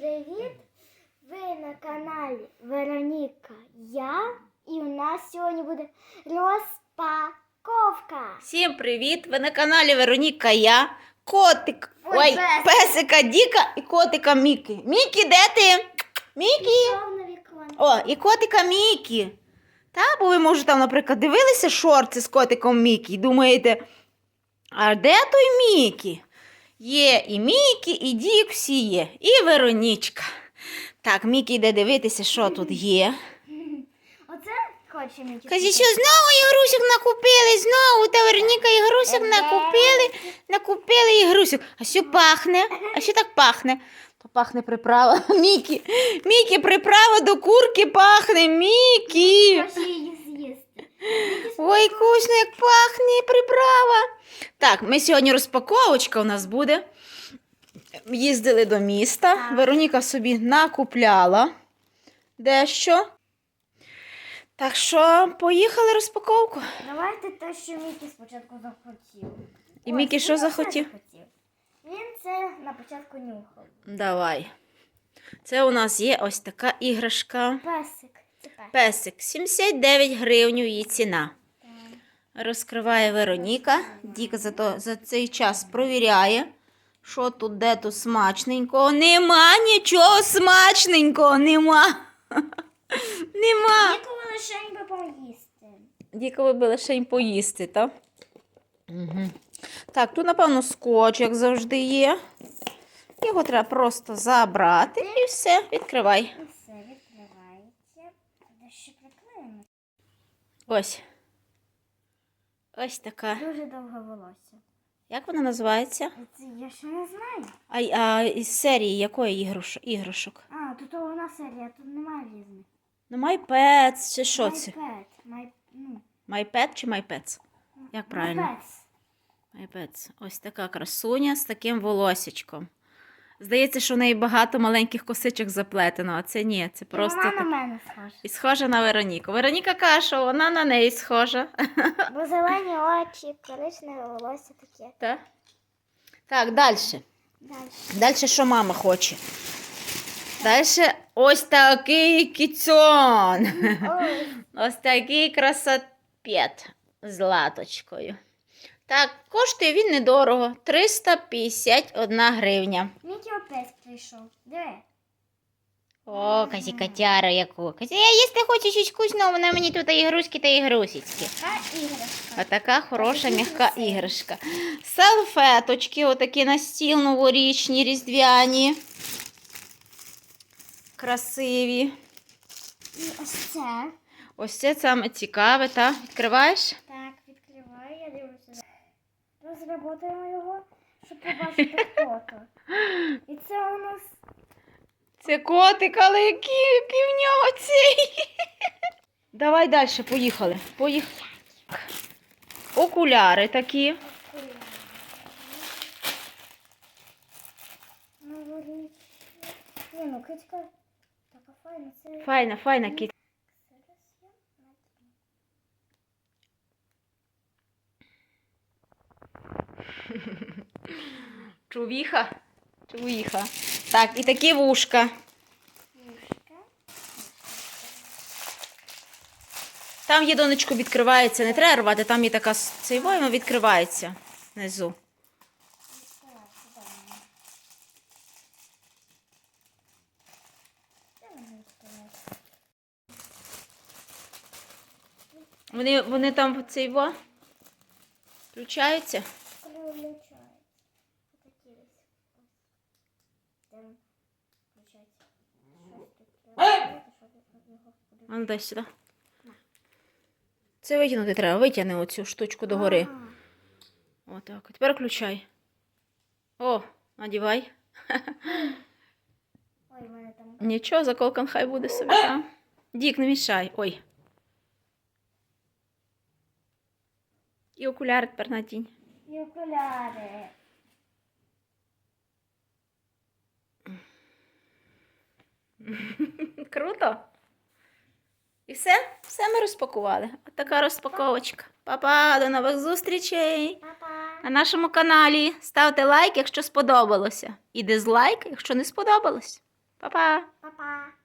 привіт! Ви на каналі Вероніка Я. І у нас сьогодні буде розпаковка. Всім привіт! Ви на каналі Вероніка Я. Котик. Ой, Ой, песик. песика Діка і котика Мікі. Мікі, де ти? Мікі. О, і котика Мікі. Та, бо ви, може, там, наприклад, дивилися шорти з котиком Мікі і думаєте, а де той Мікі? Є і Мікі, і Дік всі є, і Веронічка. Так, Мікі йде дивитися, що тут є. Оце хоче мені. Каже, що знову ігрусик накупили, знову та Вероніка ігрусик накупили, накупили ігрусик. А що пахне? А що так пахне? То пахне приправа. Мікі, Мікі, приправа до курки пахне. Мікі. З'їсти. Ой, вкусно, як пахне приправа. Так, ми сьогодні розпаковочка у нас буде. Їздили до міста. Так. Вероніка собі накупляла дещо. Так що поїхали розпаковку. Давайте те, що Мікі спочатку захотів. І Ось, Мікі що захотів? Він це на початку нюхав. Давай. Це у нас є ось така іграшка. Песик. Песик. Песик. 79 гривень її ціна. Розкриває Вероніка. Діка за, то, за цей час провіряє, що тут, де тут смачненького. Нема нічого смачненького, нема. Нема. Ніколи лише ніби поїсти. Діка ви би лише поїсти, так? Угу. Так, тут, напевно, скотч, як завжди є. Його треба просто забрати і все, відкривай. І все відкривається. Де ще приклеїмо. Ось. Ось така. Дуже довге волосся. Як вона називається? Це я ще не знаю. А, а із серії якої ігруш, іграшок? А, тут вона серія, тут немає різних. Ну, MyPets чи що це? MyPet, My, ну, MyPet чи MyPets? Як правильно? MyPets. MyPets. Ось така красуня з таким волосячком. Здається, що в неї багато маленьких косичок заплетено, а це ні, це просто вона на мене схожа. І схожа на Вероніку. Вероніка каже, що вона на неї схожа. Бо зелені очі, коричневе волосся таке. Так, так далі. Далі. Далі що мама хоче? Далі ось такий кіцьон. Ось такий красопет з латочкою. Так, коштує він недорого. 351 гривня. Мікі опять прийшов. Диви. О, казі котяра яку. Казі, я їсти хочу щось вкусного, вона мені тут ігрушки та ігрусічки. А іграшка. А така хороша м'яка іграшка. Салфеточки, отакі на стіл новорічні, різдвяні. Красиві. І ось це. Ось це саме цікаве, та? Відкриваєш? Так, відкриваю, я дивлюся. Розработаємо його, щоб побачити фото. І це у нас Це котик, але який, який в нього цей. Давай далі, поїхали. Поїхали. Окуляри такі. новорічний. Ні, ну кицька така файна. Це Файна, файна кіт. Чувіха. Чувіха. Так, і такі вушка. Там є донечко відкривається, не треба рвати, там є така цей воно відкривається внизу. Вони, вони там цей во включаються. Виключається. Отакі ось. Його кудись. А ну дай сюди. Це витягнути треба, витягни оцю штучку догори. Отак. Тепер включай. О, надівай. Ой, в мене там. Нічого, заколкан хай буде собі там. Дік, не мішай. Ой. І окуляри тепер надінь. І окуляри. Круто. І все? Все ми розпакували. От така розпаковочка. Па-па, до нових зустрічей Па-па. на нашому каналі. Ставте лайк, якщо сподобалося. І дизлайк, якщо не сподобалось. Па-па! Па-па.